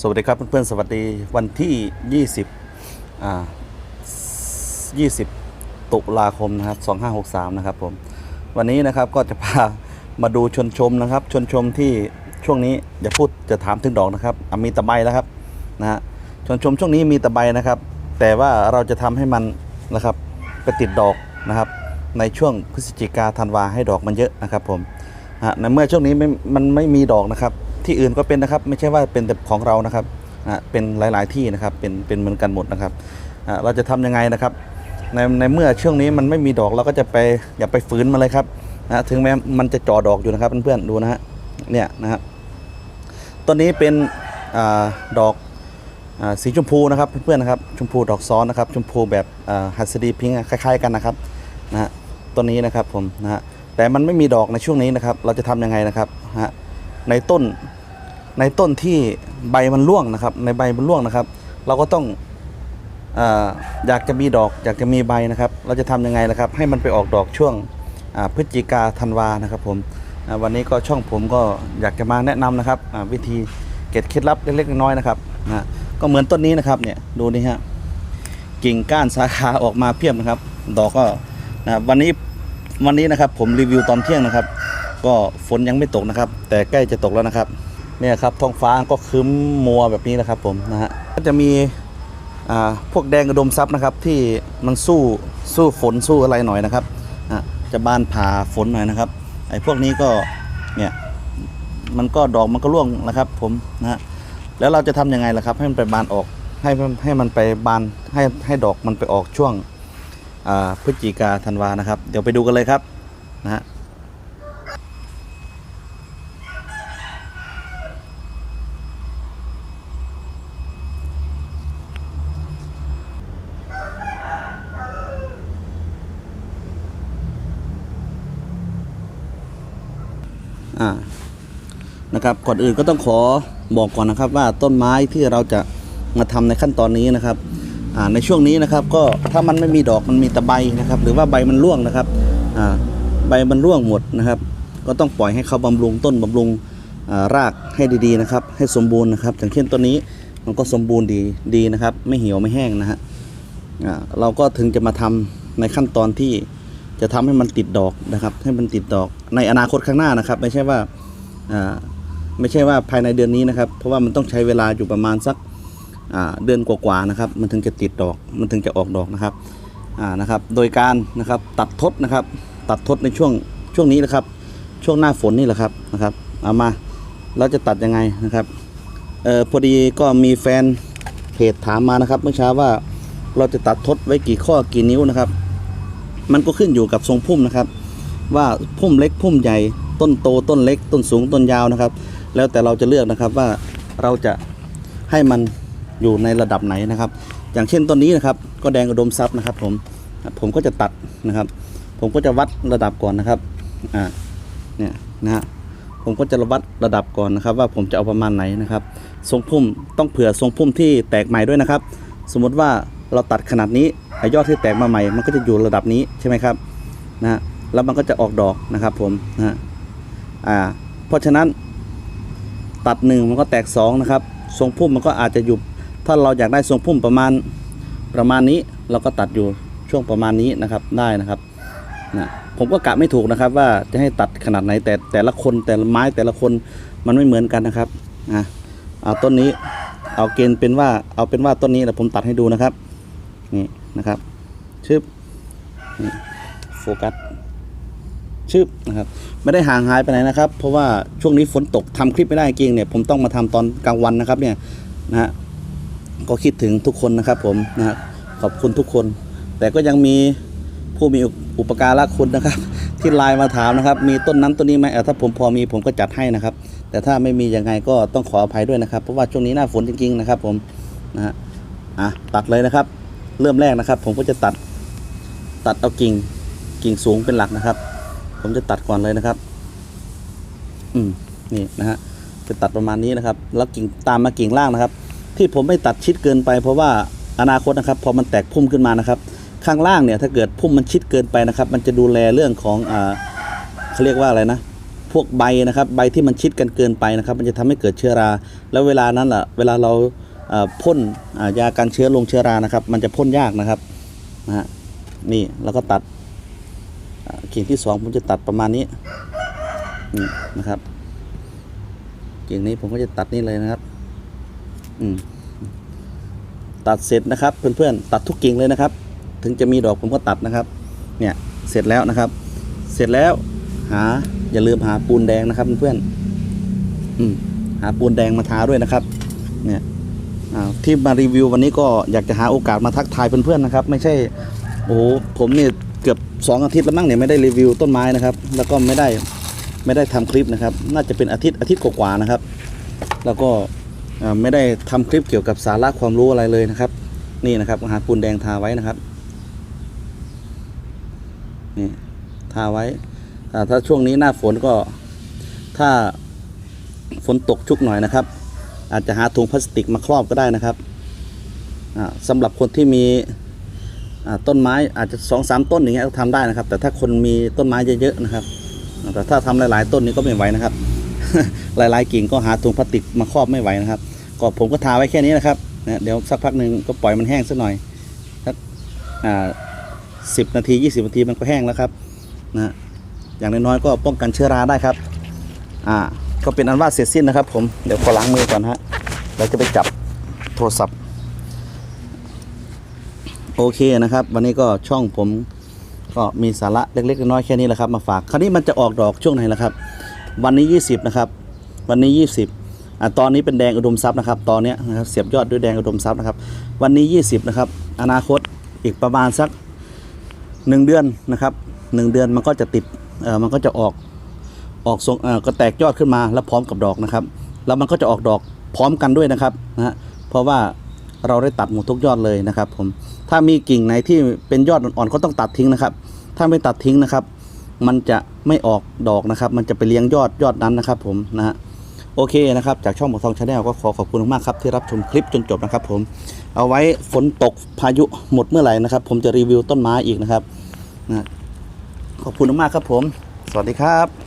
สวัสดีครับเพื่อนๆสวัสดีวันที่ 20อ่า20 ตุลาคมนะครับ2563 นะครับผม วันนี้นะครับก็จะพามาดูชนชมนะครับ ชนชมที่ช่วงนี้อย่าพูดจะถามถึงดอกนะครับมีตะไบแล้วครับนะฮะชนชมช่วงนี้มีตะไบนะครับ แต่ว่าเราจะทำให้มันนะครับไปติดดอกนะครับ ในช่วงพฤศจิกาธันวาให้ดอกมันเยอะนะครับผมฮะในเมื่อช่วงนี้ไม่มันไม่มีดอกนะครับ ที่อื่นก็เป็นนะครับ ไม่ใช่ว่าเป็นแต่ของเรานะครับอะเป็นหลาย ๆที่นะครับเป็นเป็นเหมือนกันหมดนะครับอะเราจะทำยังไงนะครับ ในในเมื่อช่วงนี้มันไม่มีดอกเราก็จะไปอย่าไปฝืนมันเลยครับนะถึงแม้มันจะจ่อดอกอยู่นะครับเพื่อนๆดูนะฮะเนี่ยนะครับต้นนี้เป็นอาดอกอาสีชมพูนะครับเพื่อนๆนะครับชมพูดอกซ้อนนะครับชมพูแบบฮัสดีพิงค์คล้ายๆกันนะครับนะฮะต้นนี้นะครับผมนะฮะแต่มันไม่มีดอกในช่วงนี้นะครับ เราจะทำยังไงนะครับฮะในต้น ในต้นที่ใบมันร่วงนะครับ ในใบมันร่วงนะครับ เราก็ต้องออยากจะมีดอก อยากจะมีใบนะครับ เราจะทำยังไงนะครับ ให้มันไปออกดอกช่วงพฤศจิกาธันวานะครับผมวันนี้ก็ช่องผมก็อยากจะมาแนะนำนะครับวิธีเก็บเคล็ดลับเล็กๆน้อยๆนะครับนะก็เหมือนต้นนี้นะครับเนี่ยดูนี่ฮะกิ่งก้านสาขาออกมาเพียบนะครับ ดอกก็นะวันนี้วันนี้นะครับผมรีวิวตอนเที่ยงนะครับ ก็ฝนยังไม่ตกนะครับ แต่ใกล้จะตกแล้วนะครับ เนี่ยครับท้องฟ้าก็ครึ้มมัวแบบนี้นะครับผมนะฮะก็จะมีอ่าพวกแดงกระดมซับนะครับที่มันสู้สู้ฝนสู้อะไรหน่อยนะครับอะจะบานผ่าฝนหน่อยนะครับไอ้พวกนี้ก็เนี่ยมันก็ดอกมันก็ร่วงนะครับ ผมนะฮะแล้วเราจะทำยังไงล่ะครับให้มันไปบานออกให้มันให้มันไปบานให้ให้ดอกมันไปออกช่วงอ่าพฤศจิกาธันวานะครับ เดี๋ยวไปดูกันเลยครับนะฮะ นะครับก่อนอื่นก็ต้องขอบอกก่อนนะครับว่าต้นไม้ที่เราจะมาทำในขั้นตอนนี้นะครับในช่วงนี้นะครับก็ถ้ามันไม่มีดอกมันมีแต่ใบนะครับ หรือว่าใบมันร่วงนะครับใบมันร่วงหมดนะครับ ก็ต้องปล่อยให้เขาบำรุงต้นบำรุงรากให้ดีๆนะครับ ให้สมบูรณ์นะครับอย่างเช่นต้นนี้มันก็สมบูรณ์ดีดีนะครับ ไม่เหี่ยวไม่แห้งนะฮะเราก็ถึงจะมาทำในขั้นตอนที่จะทำให้มันติดดอกนะครับ ให้มันติดดอกในอนาคตข้างหน้านะครับ ไม่ใช่ว่า ไม่ใช่ว่าภายในเดือนนี้นะครับ เพราะว่ามันต้องใช้เวลาอยู่ประมาณสักเดือนกว่าๆนะครับ มันถึงจะติดดอก มันถึงจะออกดอกนะครับนะครับ โดยการนะครับตัดทดนะครับ ตัดทดในช่วงช่วงนี้นะครับ ช่วงหน้าฝนนี่แหละครับนะครับ เอามาเราจะตัดยังไงนะครับเออพอดีก็มีแฟนเพจถามมานะครับ เมื่อเช้าว่าเราจะตัดทดไว้กี่ข้อกี่นิ้วนะครับ มันก็ขึ้นอยู่กับทรงพุ่มนะครับ ว่าพุ่มเล็กพุ่มใหญ่ต้นโตต้นเล็ก ต้นสูงต้นยาวนะครับ แล้วแต่เราจะเลือกนะครับว่าเราจะให้มันอยู่ในระดับไหนนะครับ อย่างเช่นต้นนี้นะครับ ก็แดงอุดมทรัพย์นะครับผมผมก็จะตัดนะครับ ผมก็จะวัดระดับก่อนนะครับอ่าเนี่ยนะฮะผมก็จะวัดระดับก่อนนะครับ ว่าผมจะเอาประมาณไหนนะครับ ทรงพุ่มต้องเผื่อทรงพุ่มที่แตกใหม่ด้วยนะครับ สมมติว่าเราตัดขนาดนี้อยอดที่แตกมาใหม่ มันก็จะอยู่ระดับนี้ใช่ไหมครับนะฮะแล้วมันก็จะออกดอกนะครับผมนะฮะอ่าเพราะฉะนั้น ตัดหนึ่งมันก็แตกสองนะครับ ทรงพุ่มมันก็อาจจะอยู่ถ้าเราอยากได้ทรงพุ่มประมาณประมาณนี้ เราก็ตัดอยู่ช่วงประมาณนี้นะครับได้นะครับนะผมก็กะไม่ถูกนะครับ ว่าจะให้ตัดขนาดไหนแต่แต่ละคนแต่ละไม้แต่ละคนมันไม่เหมือนกันนะครับอะเอาต้นนี้เอาเกณฑ์เป็นว่าเอาเป็นว่าต้นนี้แหละผมตัดให้ดูนะครับนี่นะครับชึบโฟกัส ชึบนะครับไม่ได้ห่างหายไปไหนนะครับ เพราะว่าช่วงนี้ฝนตกทำคลิปไม่ได้จริงเนี่ยผมต้องมาทำตอนกลางวันนะครับเนี่ยนะฮะก็คิดถึงทุกคนนะครับผมนะฮะขอบคุณทุกคน แต่ก็ยังมีผู้มีอุปการะคุณนะครับ ที่ไลน์มาถามนะครับ มีต้นนั้นต้นนี้ไหมถ้าผมพอมีผมก็จัดให้นะครับ แต่ถ้าไม่มียังไงก็ต้องขออภัยด้วยนะครับ เพราะว่าช่วงนี้หน้าฝนจริงๆนะครับ ผมนะฮะอะตัดเลยนะครับ เริ่มแรกนะครับ ผมก็จะตัดตัดเอากิ่งกิ่งสูงเป็นหลักนะครับ ผมจะตัดก่อนเลยนะครับ อืมนี่นะฮะจะตัดประมาณนี้นะครับ แล้วกิ่งตามมากิ่งล่างนะครับ ที่ผมไม่ตัดชิดเกินไป เพราะว่าอนาคตนะครับ พอมันแตกพุ่มขึ้นมานะครับ ข้างล่างเนี่ย ถ้าเกิดพุ่มมันชิดเกินไปนะครับ มันจะดูแลเรื่องของอ่าเขาเรียกว่าอะไรนะพวกใบนะครับ ใบที่มันชิดกันเกินไปนะครับ มันจะทำให้เกิดเชื้อรา แล้วเวลานั้นแหละเวลาเราพ่นยากันเชื้อลงเชื้อรานะครับ มันจะพ่นยากนะครับนะฮะนี่เราก็ตัด กิ่งที่สองผมจะตัดประมาณนี้นี่นะครับ กิ่งนี้ผมก็จะตัดนี่เลยนะครับ อืมตัดเสร็จนะครับ เพื่อนๆตัดทุกกิ่งเลยนะครับ ถึงจะมีดอกผมก็ตัดนะครับ เนี่ยเสร็จแล้วนะครับ เสร็จแล้วหาอย่าลืมหาปูนแดงนะครับเพื่อนๆอืมหาปูนแดงมาทาด้วยนะครับ เนี่ยที่มารีวิววันนี้ก็อยากจะหาโอกาสมาทักทายเพื่อนๆนะครับ ไม่ใช่โอ้โหผมเนี่ย เกือบสองอาทิตย์แล้วมั้งเนี่ยไม่ได้รีวิวต้นไม้นะครับ แล้วก็ไม่ได้ไม่ได้ทำคลิปนะครับ น่าจะเป็นอาทิตย์อาทิตย์กว่าๆนะครับ แล้วก็ไม่ได้ทำคลิปเกี่ยวกับสาระความรู้อะไรเลยนะครับ นี่นะครับหาปูนแดงทาไว้นะครับนี่ทาไว้ถ้าช่วงนี้หน้าฝนก็ถ้าฝนตกชุกหน่อยนะครับ อาจจะหาถุงพลาสติกมาครอบก็ได้นะครับอ่าสำหรับคนที่มี ต้นไม้อาจจะสองสามต้นอย่างเงี้ยก็ทำได้นะครับ แต่ถ้าคนมีต้นไม้เยอะๆนะครับ แต่ถ้าทำหลาย ๆ ต้นนี้ก็ไม่ไหวนะครับ หลายๆกิ่งก็หาถุงพลาสติกมาครอบไม่ไหวนะครับ ก็ผมก็ทาไว้แค่นี้นะครับนะเดี๋ยวสักพักหนึ่งก็ปล่อยมันแห้งสักหน่อยสักสิบนาทียี่สิบนาทีมันก็แห้งแล้วครับนะอย่างน้อยๆก็ป้องกันเชื้อราได้ครับอ่าก็เป็นอันว่าเสร็จสิ้นนะครับ ผมเดี๋ยวขอล้างมือก่อนฮะเราจะไปจับโทรศัพท์ โอเคนะครับ วันนี้ก็ช่องผมก็มีสาระเล็กๆน้อยๆแค่นี้แหละครับมาฝากคราวนี้มันจะออกดอกช่วงไหนล่ะครับ วันนี้ 20 นะครับ วันนี้ 20อ่าตอนนี้เป็นแดงอุดมทรัพย์นะครับ ตอนเนี้ยนะครับเสียบยอดด้วยแดงอุดมทรัพย์นะครับ วันนี้ 20 นะครับ อนาคตอีกประมาณสักหนึ่งเดือนนะครับหนึ่งเดือนมันก็จะติดเอ่อมันก็จะออกออกทรงเอ่อก็แตกยอดขึ้นมาแล้วพร้อมกับดอกนะครับ แล้วมันก็จะออกดอกพร้อมกันด้วยนะครับนะฮะเพราะว่า เราได้ตัดหมดทุกยอดเลยนะครับ ผมถ้ามีกิ่งไหนที่เป็นยอดอ่อนๆก็ต้องตัดทิ้งนะครับ ถ้าไม่ตัดทิ้งนะครับ มันจะไม่ออกดอกนะครับ มันจะไปเลี้ยงยอดยอดนั้นนะครับ ผมนะฮะโอเคนะครับ จากช่องหมอทองชาแนลก็ขอขอบคุณมากครับที่รับชมคลิปจนจบนะครับ ผม เอาไว้ฝนตกพายุหมดเมื่อไหร่นะครับ ผมจะรีวิวต้นไม้อีกนะครับนะขอบคุณมากครับผม สวัสดีครับ「